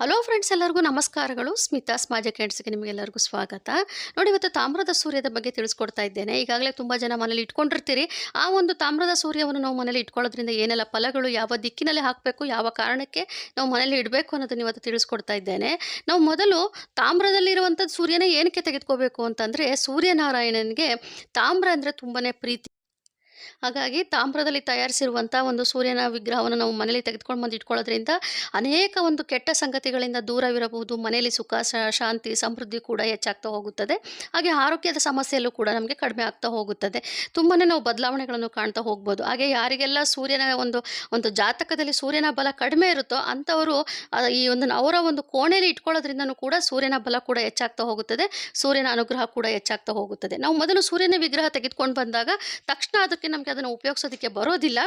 Hello friends ಎಲ್ಲರಿಗೂ ನಮಸ್ಕಾರಗಳು. ಸ್ಮಿತಾ ಸ್ಮಾಜ ಕೆಂಡ್ಸ್ಗೆ ನಿಮಗೆಲ್ಲರಿಗೂ ಸ್ವಾಗತ. ನೋಡಿ, ಇವತ್ತು ತಾಮ್ರದ ಸೂರ್ಯದ ಬಗ್ಗೆ ತಿಳಿಸ್ಕೊಡ್ತಾ ಇದ್ದೇನೆ. ಈಗಾಗಲೇ ತುಂಬ ಜನ ಮನೇಲಿ ಇಟ್ಕೊಂಡಿರ್ತೀರಿ. ಆ ಒಂದು ತಾಮ್ರದ ಸೂರ್ಯವನ್ನು ನಾವು ಮನೇಲಿ ಇಟ್ಕೊಳ್ಳೋದ್ರಿಂದ ಏನೆಲ್ಲ ಫಲಗಳು ಯಾವ ದಿಕ್ಕಿನಲ್ಲಿ ಹಾಕಬೇಕು, ಯಾವ ಕಾರಣಕ್ಕೆ ನಾವು ಮನೇಲಿ ಇಡಬೇಕು ಅನ್ನೋದನ್ನು ಇವತ್ತು ತಿಳಿಸ್ಕೊಡ್ತಾ ಇದ್ದೇನೆ. ನಾವು ಮೊದಲು ತಾಮ್ರದಲ್ಲಿರುವಂಥದ್ದು ಸೂರ್ಯನ ಏನಕ್ಕೆ ತೆಗೆದುಕೋಬೇಕು ಅಂತಂದರೆ ಸೂರ್ಯನಾರಾಯಣನಿಗೆ ತಾಮ್ರ ಅಂದರೆ ತುಂಬಾ ಪ್ರೀತಿ. ಹಾಗಾಗಿ ತಾಮ್ರದಲ್ಲಿ ತಯಾರಿಸಿರುವಂಥ ಒಂದು ಸೂರ್ಯನ ವಿಗ್ರಹವನ್ನು ನಾವು ಮನೇಲಿ ತೆಗೆದುಕೊಂಡು ಬಂದು ಇಟ್ಕೊಳ್ಳೋದ್ರಿಂದ ಅನೇಕ ಒಂದು ಕೆಟ್ಟ ಸಂಗತಿಗಳಿಂದ ದೂರವಿರಬಹುದು. ಮನೆಯಲ್ಲಿ ಸುಖ ಶಾಂತಿ, ಸಮೃದ್ಧಿ ಕೂಡ ಹೆಚ್ಚಾಗ್ತಾ ಹೋಗುತ್ತದೆ. ಹಾಗೆ ಆರೋಗ್ಯದ ಸಮಸ್ಯೆಯಲ್ಲೂ ಕೂಡ ನಮಗೆ ಕಡಿಮೆ ಆಗ್ತಾ ಹೋಗುತ್ತದೆ. ತುಂಬಾ ನಾವು ಬದಲಾವಣೆಗಳನ್ನು ಕಾಣ್ತಾ ಹೋಗ್ಬೋದು. ಹಾಗೆ ಯಾರಿಗೆಲ್ಲ ಸೂರ್ಯನ ಒಂದು ಒಂದು ಜಾತಕದಲ್ಲಿ ಸೂರ್ಯನ ಬಲ ಕಡಿಮೆ ಇರುತ್ತೋ ಅಂಥವರು ಈ ಒಂದು ಅವರ ಒಂದು ಕೋಣೆಯಲ್ಲಿ ಇಟ್ಕೊಳ್ಳೋದ್ರಿಂದನೂ ಕೂಡ ಸೂರ್ಯನ ಬಲ ಕೂಡ ಹೆಚ್ಚಾಗ್ತಾ ಹೋಗುತ್ತದೆ. ಸೂರ್ಯನ ಅನುಗ್ರಹ ಕೂಡ ಹೆಚ್ಚಾಗ್ತಾ ಹೋಗುತ್ತದೆ. ನಾವು ಮೊದಲು ಸೂರ್ಯನ ವಿಗ್ರಹ ತೆಗೆದುಕೊಂಡು ಬಂದಾಗ ತಕ್ಷಣ ಅದಕ್ಕೆ ನಮಗೆ ಅದನ್ನು ಉಪಯೋಗಿಸೋದಕ್ಕೆ ಬರೋದಿಲ್ಲ.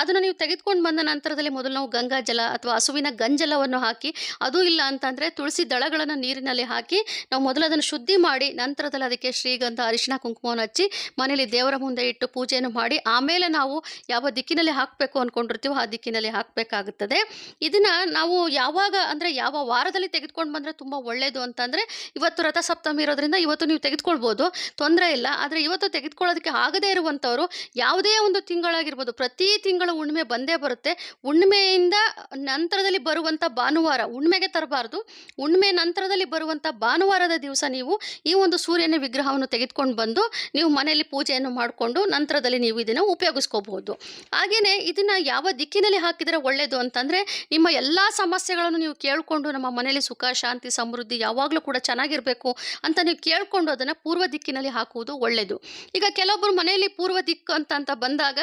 ಅದನ್ನು ನೀವು ತೆಗೆದುಕೊಂಡು ಬಂದ ನಂತರದಲ್ಲಿ ಮೊದಲು ನಾವು ಗಂಗಾ ಜಲ ಅಥವಾ ಹಸುವಿನ ಗಂಜಲವನ್ನು ಹಾಕಿ, ಅದು ಇಲ್ಲ ಅಂತಂದರೆ ತುಳಸಿ ದಳಗಳನ್ನು ನೀರಿನಲ್ಲಿ ಹಾಕಿ, ನಾವು ಮೊದಲು ಅದನ್ನು ಶುದ್ಧಿ ಮಾಡಿ, ನಂತರದಲ್ಲಿ ಅದಕ್ಕೆ ಶ್ರೀಗಂಧ, ಅರಿಶಿಣ, ಕುಂಕುಮವನ್ನು ಹಚ್ಚಿ, ಮನೆಯಲ್ಲಿ ದೇವರ ಮುಂದೆ ಇಟ್ಟು ಪೂಜೆಯನ್ನು ಮಾಡಿ, ಆಮೇಲೆ ನಾವು ಯಾವ ದಿಕ್ಕಿನಲ್ಲಿ ಹಾಕಬೇಕು ಅಂದ್ಕೊಂಡಿರ್ತೀವೋ ಆ ದಿಕ್ಕಿನಲ್ಲಿ ಹಾಕಬೇಕಾಗುತ್ತದೆ. ಇದನ್ನು ನಾವು ಯಾವಾಗ ಅಂದರೆ ಯಾವ ವಾರದಲ್ಲಿ ತೆಗೆದುಕೊಂಡು ಬಂದರೆ ತುಂಬ ಒಳ್ಳೆಯದು ಅಂತಂದರೆ, ಇವತ್ತು ರಥಸಪ್ತಮಿ ಇರೋದ್ರಿಂದ ಇವತ್ತು ನೀವು ತೆಗೆದುಕೊಳ್ಬೋದು, ತೊಂದರೆ ಇಲ್ಲ. ಆದರೆ ಇವತ್ತು ತೆಗೆದುಕೊಳ್ಳೋದಕ್ಕೆ ಆಗದೇ ಇರುವಂಥವ್ರು ಯಾವುದೇ ಒಂದು ತಿಂಗಳಾಗಿರ್ಬೋದು, ಪ್ರತಿ ತಿಂಗಳು ಹುಣ್ಣಿಮೆ ಬಂದೇ ಬರುತ್ತೆ. ಹುಣ್ಣಿಮೆಯಿಂದ ನಂತರದಲ್ಲಿ ಬರುವಂಥ ಭಾನುವಾರ ಹುಣ್ಣಿಮೆಗೆ ತರಬಾರ್ದು. ಹುಣ್ಣಿಮೆ ನಂತರದಲ್ಲಿ ಬರುವಂಥ ಭಾನುವಾರದ ದಿವಸ ನೀವು ಈ ಒಂದು ಸೂರ್ಯನ ವಿಗ್ರಹವನ್ನು ತೆಗೆದುಕೊಂಡು ಬಂದು ನೀವು ಮನೆಯಲ್ಲಿ ಪೂಜೆಯನ್ನು ಮಾಡಿಕೊಂಡು ನಂತರದಲ್ಲಿ ನೀವು ಇದನ್ನು ಉಪಯೋಗಿಸ್ಕೋಬಹುದು. ಹಾಗೆಯೇ ಇದನ್ನು ಯಾವ ದಿಕ್ಕಿನಲ್ಲಿ ಹಾಕಿದರೆ ಒಳ್ಳೆಯದು ಅಂತಂದರೆ ನಿಮ್ಮ ಎಲ್ಲ ಸಮಸ್ಯೆಗಳನ್ನು ನೀವು ಕೇಳಿಕೊಂಡು ನಮ್ಮ ಮನೆಯಲ್ಲಿ ಸುಖ, ಶಾಂತಿ, ಸಮೃದ್ಧಿ ಯಾವಾಗಲೂ ಕೂಡ ಚೆನ್ನಾಗಿರಬೇಕು ಅಂತ ನೀವು ಕೇಳಿಕೊಂಡು ಅದನ್ನು ಪೂರ್ವ ದಿಕ್ಕಿನಲ್ಲಿ ಹಾಕುವುದು ಒಳ್ಳೆಯದು ಈಗ ಕೆಲವೊಬ್ಬರು ಮನೆಯಲ್ಲಿ ಪೂರ್ವ ದಿಕ್ಕು ಅಂತ ಅಂತ ಬಂದಾಗ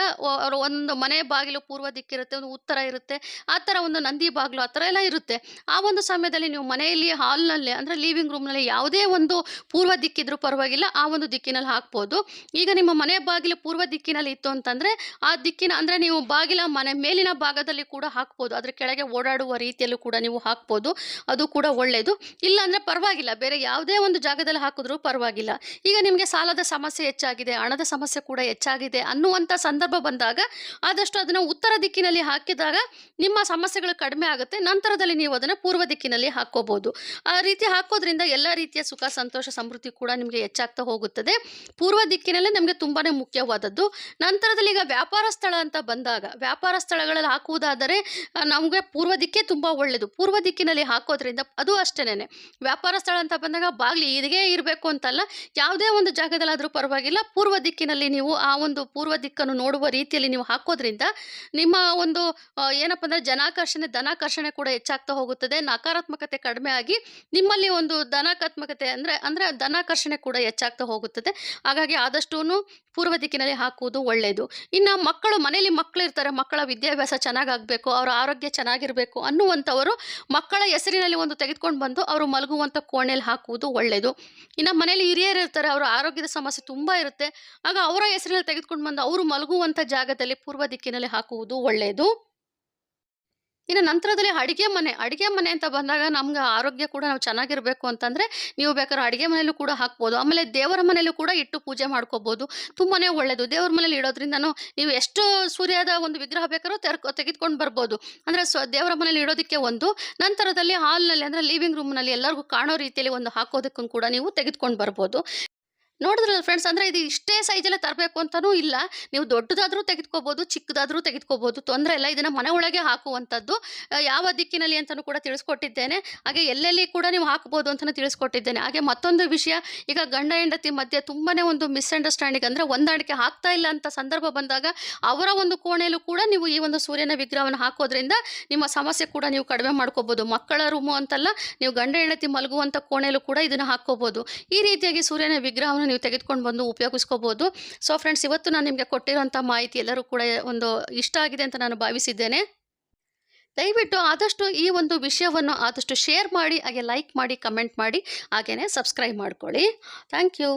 ಒಂದು ಮನೆ ಬಾಗಿಲು ಪೂರ್ವ ದಿಕ್ಕಿರುತ್ತೆ, ಒಂದು ಉತ್ತರ ಇರುತ್ತೆ, ಆ ಥರ ಒಂದು ನಂದಿ ಬಾಗಿಲು ಆ ಥರ ಎಲ್ಲ ಇರುತ್ತೆ. ಆ ಒಂದು ಸಮಯದಲ್ಲಿ ನೀವು ಮನೆಯಲ್ಲಿ ಹಾಲ್ನಲ್ಲಿ ಅಂದರೆ ಲಿವಿಂಗ್ ರೂಮ್ನಲ್ಲಿ ಯಾವುದೇ ಒಂದು ಪೂರ್ವ ದಿಕ್ಕಿದ್ರೂ ಪರವಾಗಿಲ್ಲ, ಆ ಒಂದು ದಿಕ್ಕಿನಲ್ಲಿ ಹಾಕ್ಬೋದು. ಈಗ ನಿಮ್ಮ ಮನೆ ಬಾಗಿಲು ಪೂರ್ವ ದಿಕ್ಕಿನಲ್ಲಿ ಇತ್ತು ಅಂತಂದರೆ, ಆ ದಿಕ್ಕಿನ ಅಂದರೆ ನೀವು ಬಾಗಿಲ ಮನೆ ಮೇಲಿನ ಭಾಗದಲ್ಲಿ ಕೂಡ ಹಾಕ್ಬೋದು. ಅದ್ರ ಕೆಳಗೆ ಓಡಾಡುವ ರೀತಿಯಲ್ಲೂ ಕೂಡ ನೀವು ಹಾಕ್ಬೋದು. ಅದು ಕೂಡ ಒಳ್ಳೆಯದು ಇಲ್ಲ ಅಂದರೆ ಪರವಾಗಿಲ್ಲ, ಬೇರೆ ಯಾವುದೇ ಒಂದು ಜಾಗದಲ್ಲಿ ಹಾಕಿದ್ರೂ ಪರವಾಗಿಲ್ಲ. ಈಗ ನಿಮಗೆ ಸಾಲದ ಸಮಸ್ಯೆ ಹೆಚ್ಚಾಗಿದೆ, ಹಣದ ಸಮಸ್ಯೆ ಕೂಡ ಹೆಚ್ಚಾಗಿದೆ ಅನ್ನುವಂಥ ಸಂದರ್ಭ ಬಂದಾಗ ಆದಷ್ಟು ಅದನ್ನು ಉತ್ತರ ದಿಕ್ಕಿನಲ್ಲಿ ಹಾಕಿದಾಗ ನಿಮ್ಮ ಸಮಸ್ಯೆಗಳು ಕಡಿಮೆ ಆಗುತ್ತೆ. ನಂತರದಲ್ಲಿ ನೀವು ಅದನ್ನು ಪೂರ್ವ ದಿಕ್ಕಿನಲ್ಲಿ ಹಾಕ್ಕೋಬೋದು ಆ ರೀತಿ ಹಾಕೋದ್ರಿಂದ ಎಲ್ಲ ರೀತಿಯ ಸುಖ, ಸಂತೋಷ, ಸಮೃದ್ಧಿ ಕೂಡ ನಿಮಗೆ ಹೆಚ್ಚಾಗ್ತಾ ಹೋಗುತ್ತದೆ. ಪೂರ್ವ ದಿಕ್ಕಿನಲ್ಲೇ ನಮಗೆ ತುಂಬಾ ಮುಖ್ಯವಾದದ್ದು. ನಂತರದಲ್ಲಿ ಈಗ ವ್ಯಾಪಾರ ಸ್ಥಳ ಅಂತ ಬಂದಾಗ, ವ್ಯಾಪಾರ ಸ್ಥಳಗಳಲ್ಲಿ ಹಾಕುವುದಾದರೆ ನಮಗೆ ಪೂರ್ವ ದಿಕ್ಕೇ ತುಂಬ ಒಳ್ಳೆಯದು ಪೂರ್ವ ದಿಕ್ಕಿನಲ್ಲಿ ಹಾಕೋದ್ರಿಂದ ಅದು ಅಷ್ಟೇನೆ ವ್ಯಾಪಾರ ಸ್ಥಳ ಅಂತ ಬಂದಾಗ ಬಾಗಿಲು ಇದೇ ಇರಬೇಕು ಅಂತಲ್ಲ, ಯಾವುದೇ ಒಂದು ಜಾಗದಲ್ಲಾದರೂ ಪರವಾಗಿಲ್ಲ. ಪೂರ್ವ ದಿಕ್ಕಿನಲ್ಲಿ ನೀವು ಆ ಒಂದು ಪೂರ್ವ ದಿಕ್ಕನ್ನು ನೋಡುವ ರೀತಿಯಲ್ಲಿ ನೀವು ಹಾಕೋದ್ರಿಂದ ನಿಮ್ಮ ಒಂದು ಏನಪ್ಪ ಅಂದರೆ ಜನಾಕರ್ಷಣೆ, ಧನಾಕರ್ಷಣೆ ಕೂಡ ಹೆಚ್ಚಾಗ್ತಾ ಹೋಗುತ್ತದೆ. ನಕಾರಾತ್ಮಕತೆ ಕಡಿಮೆ ಆಗಿ ನಿಮ್ಮಲ್ಲಿ ಒಂದು ಧನಾತ್ಮಕತೆ ಅಂದರೆ ಅಂದರೆ ಧನಾಕರ್ಷಣೆ ಕೂಡ ಹೆಚ್ಚಾಗ್ತಾ ಹೋಗುತ್ತದೆ. ಹಾಗಾಗಿ ಆದಷ್ಟು ಪೂರ್ವ ದಿಕ್ಕಿನಲ್ಲಿ ಹಾಕುವುದು ಒಳ್ಳೆಯದು ಇನ್ನು ಮಕ್ಕಳು, ಮನೆಯಲ್ಲಿ ಮಕ್ಕಳು ಇರ್ತಾರೆ, ಮಕ್ಕಳ ವಿದ್ಯಾಭ್ಯಾಸ ಚೆನ್ನಾಗಾಗಬೇಕು, ಅವರ ಆರೋಗ್ಯ ಚೆನ್ನಾಗಿರಬೇಕು ಅನ್ನುವಂಥವರು ಮಕ್ಕಳ ಹೆಸರಿನಲ್ಲಿ ಒಂದು ತೆಗೆದುಕೊಂಡು ಬಂದು ಅವರು ಮಲಗುವಂಥ ಕೋಣೆಯಲ್ಲಿ ಹಾಕುವುದು ಒಳ್ಳೆಯದು ಇನ್ನು ಮನೇಲಿ ಹಿರಿಯರು ಇರ್ತಾರೆ, ಅವರ ಆರೋಗ್ಯದ ಸಮಸ್ಯೆ ತುಂಬ ಇರುತ್ತೆ. ಆಗ ಅವರ ಹೆಸರಿನಲ್ಲಿ ತೆಗೆದುಕೊಂಡು ಬಂದು ಅವರು ಮಲಗುವಂಥ ಜಾಗದಲ್ಲಿ ಪೂರ್ವ ದಿಕ್ಕಿನಲ್ಲಿ ಹಾಕುವುದು ಒಳ್ಳೆಯದು. ಇನ್ನು ನಂತರದಲ್ಲಿ ಅಡುಗೆ ಮನೆ ಅಡುಗೆ ಮನೆ ಅಂತ ಬಂದಾಗ ನಮ್ಗೆ ಆರೋಗ್ಯ ಕೂಡ ನಾವು ಚೆನ್ನಾಗಿರಬೇಕು ಅಂತಂದರೆ ನೀವು ಬೇಕಾದ್ರೆ ಅಡುಗೆ ಮನೆಯಲ್ಲೂ ಕೂಡ ಹಾಕ್ಬೋದು. ಆಮೇಲೆ ದೇವರ ಮನೆಯಲ್ಲೂ ಕೂಡ ಇಟ್ಟು ಪೂಜೆ ಮಾಡ್ಕೋಬೋದು. ತುಂಬಾ ಒಳ್ಳೆಯದು. ದೇವರ ಮನೇಲಿ ಇಡೋದ್ರಿಂದನೂ ನೀವು ಎಷ್ಟು ಸೂರ್ಯದ ಒಂದು ವಿಗ್ರಹ ಬೇಕಾದ್ರೂ ತೆರ್ಕೊ, ತೆಗೆದುಕೊಂಡು ಬರ್ಬೋದು. ಅಂದರೆ ಸ್ವ, ದೇವರ ಮನೇಲಿ ಇಡೋದಕ್ಕೆ ಒಂದು, ನಂತರದಲ್ಲಿ ಹಾಲ್ನಲ್ಲಿ ಅಂದರೆ ಲಿವಿಂಗ್ ರೂಮ್ನಲ್ಲಿ ಎಲ್ಲರಿಗೂ ಕಾಣೋ ರೀತಿಯಲ್ಲಿ ಒಂದು ಹಾಕೋದಕ್ಕೂ ಕೂಡ ನೀವು ತೆಗೆದುಕೊಂಡು ಬರ್ಬೋದು. ನೋಡಿದ್ರಲ್ಲ ಫ್ರೆಂಡ್ಸ್ ಅಂದರೆ ಇದು ಇಷ್ಟೇ ಸೈಜಲ್ಲೇ ತರಬೇಕು ಅಂತಲೂ ಇಲ್ಲ. ನೀವು ದೊಡ್ಡದಾದರೂ ತೆಗೆದುಕೋಬೋದು, ಚಿಕ್ಕದಾದರೂ ತೆಗೆದುಕೋಬೋದು, ತೊಂದರೆ ಇಲ್ಲ. ಇದನ್ನು ಮನೆ ಒಳಗೆ ಹಾಕುವಂಥದ್ದು ಯಾವ ದಿಕ್ಕಿನಲ್ಲಿ ಅಂತಲೂ ಕೂಡ ತಿಳಿಸ್ಕೊಟ್ಟಿದ್ದೇನೆ. ಹಾಗೆ ಎಲ್ಲೆಲ್ಲಿ ಕೂಡ ನೀವು ಹಾಕ್ಬೋದು ಅಂತಲೂ ತಿಳಿಸ್ಕೊಟ್ಟಿದ್ದೇನೆ. ಹಾಗೆ ಮತ್ತೊಂದು ವಿಷಯ, ಈಗ ಗಂಡ ಹೆಂಡತಿ ಮಧ್ಯೆ ತುಂಬಾ ಒಂದು ಮಿಸ್ಅಂಡರ್ಸ್ಟ್ಯಾಂಡಿಂಗ್ ಅಂದರೆ ಹೊಂದಾಣಿಕೆ ಹಾಕ್ತಾ ಇಲ್ಲ ಅಂತ ಸಂದರ್ಭ ಬಂದಾಗ, ಅವರ ಒಂದು ಕೋಣೆಯಲ್ಲೂ ಕೂಡ ನೀವು ಈ ಒಂದು ಸೂರ್ಯನ ವಿಗ್ರಹವನ್ನು ಹಾಕೋದ್ರಿಂದ ನಿಮ್ಮ ಸಮಸ್ಯೆ ಕೂಡ ನೀವು ಕಡಿಮೆ ಮಾಡ್ಕೋಬೋದು. ಮಕ್ಕಳ ರೂಮು ಅಂತಲ್ಲ, ನೀವು ಗಂಡ ಹೆಂಡತಿ ಮಲಗುವಂಥ ಕೋಣೆಯಲ್ಲೂ ಕೂಡ ಇದನ್ನು ಹಾಕ್ಕೋಬೋದು. ಈ ರೀತಿಯಾಗಿ ಸೂರ್ಯನ ವಿಗ್ರಹವನ್ನು ನೀವು ತೆಗೆದುಕೊಂಡು ಬಂದು ಉಪಯೋಗಿಸ್ಕೋಬೋದು. ಸೊ ಫ್ರೆಂಡ್ಸ್ ಇವತ್ತು ನಾನು ನಿಮಗೆ ಕೊಟ್ಟಿರೋಂಥ ಮಾಹಿತಿ ಎಲ್ಲರೂ ಕೂಡ ಒಂದು ಇಷ್ಟ ಆಗಿದೆ ಅಂತ ನಾನು ಭಾವಿಸಿದ್ದೇನೆ. ದಯವಿಟ್ಟು ಆದಷ್ಟು ಈ ಒಂದು ವಿಷಯವನ್ನು ಆದಷ್ಟು ಶೇರ್ ಮಾಡಿ, ಹಾಗೆ ಲೈಕ್ ಮಾಡಿ ಕಮೆಂಟ್ ಮಾಡಿ ಹಾಗೆಯೇ ಸಬ್ಸ್ಕ್ರೈಬ್ ಮಾಡ್ಕೊಳ್ಳಿ. Thank you